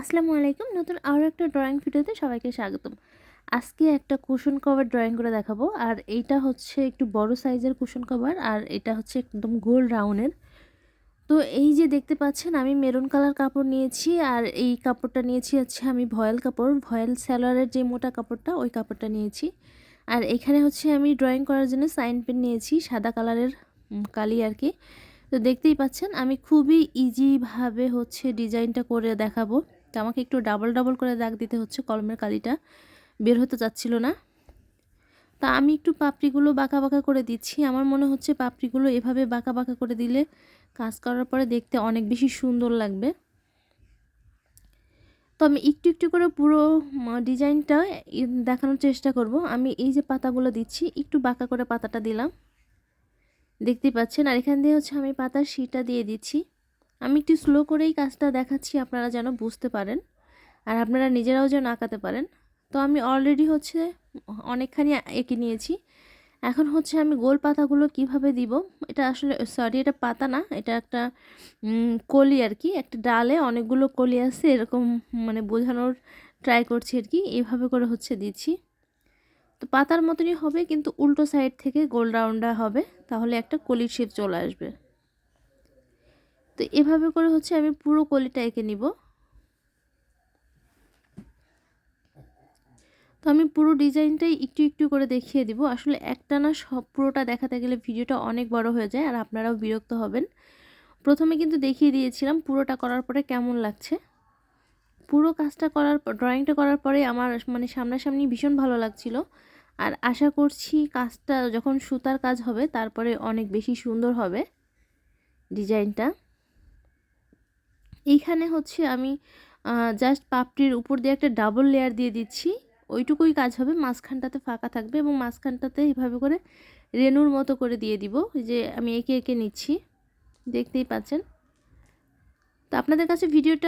আসসালামু আলাইকুম। নতুন আরও একটা ড্রয়িং ভিডিওতে সবাইকে স্বাগতম। আজকে একটা কুশন কভার ড্রয়িং করে দেখাবো। আর এইটা হচ্ছে একটু বড় সাইজের কুশন কভার আর এটা হচ্ছে একদম গোল রাউন্ডের তো এই যে দেখতে পাচ্ছেন, আমি মেরুন কালার কাপড় নিয়েছি, আর এই কাপড়টা নিয়েছি হচ্ছে আমি ভয়েল কাপড়। ভয়েল স্যালোয়ারের যে মোটা কাপড়টা, ওই কাপড়টা নিয়েছি। আর এখানে হচ্ছে আমি ড্রয়িং করার জন্য সাইন পেন নিয়েছি, সাদা কালারের কালি আর কি। তো দেখতেই পাচ্ছেন, আমি খুবই ইজিভাবে হচ্ছে ডিজাইনটা করে দেখাবো। তো আমাকে একটু ডাবল ডাবল করে দাগ দিতে হচ্ছে কলমের কালিটা। বের হতে চাচ্ছিল না। তা আমি একটু পাপড়িগুলো বাঁকা বাঁকা করে দিচ্ছি। আমার মনে হচ্ছে পাপড়িগুলো এভাবে বাঁকা বাঁকা করে দিলে কাজ করার পরে দেখতে অনেক বেশি সুন্দর লাগবে। তো আমি একটু একটু করে পুরো ডিজাইনটা দেখানোর চেষ্টা করব। আমি এই যে পাতাগুলো দিচ্ছি, একটু বাঁকা করে পাতাটা দিলাম। দেখতেই পাচ্ছেন? আর এখান দিয়ে হচ্ছে আমি পাতার শিটা দিয়ে দিচ্ছি। আমি একটু স্লো করেই কাজটা দেখাচ্ছি, আপনারা যেন বুঝতে পারেন আর আপনারা নিজেরাও যেন আঁকাতে পারেন। তো আমি অলরেডি হচ্ছে অনেকখানি এঁকে নিয়েছি। এখন হচ্ছে আমি গোল পাতাগুলো কীভাবে দিব, এটা আসলে সরি এটা পাতা না, এটা একটা কলি আর কি, একটা ডালে অনেকগুলো কলি আছে, এরকম মানে বোঝানোর ট্রাই করছি আর কি, এভাবে করে হচ্ছে দিচ্ছি। তো পাতার মতনই হবে, কিন্তু উল্টো সাইড থেকে গোল রাউন্ডা হবে, তাহলে একটা কলির শেপ চলে আসবে। তো এভাবে করে হচ্ছে আমি পুরো কলিটা এঁকে নিব। তো আমি পুরো ডিজাইনটাই একটু একটু করে দেখিয়ে দিব। আসলে একটা না সব পুরোটা দেখাতে গেলে ভিডিওটা অনেক বড় হয়ে যায় আর আপনারাও বিরক্ত হবেন। প্রথমে কিন্তু দেখিয়ে দিয়েছিলাম পুরোটা করার পরে কেমন লাগছে। পুরো কাজটা করার ড্রয়িংটা করার পরে আমার মানে সামনাসামনি ভীষণ ভালো লাগছিল। আর আশা করছি কাজটা যখন সুতার কাজ হবে তারপরে অনেক বেশি সুন্দর হবে ডিজাইনটা। এইখানে হচ্ছে আমি জাস্ট পাপড়ির উপর দিয়ে একটা ডাবল লেয়ার দিয়ে দিচ্ছি। ওইটুকুই কাজ হবে, মাঝখানটাতে ফাঁকা থাকবে এবং মাঝখানটাতে এইভাবে করে রেনুর মতো করে দিয়ে দিব। যে আমি একে একে নিচ্ছি, দেখতেই পাচ্ছেন। তো আপনাদের কাছে ভিডিওটা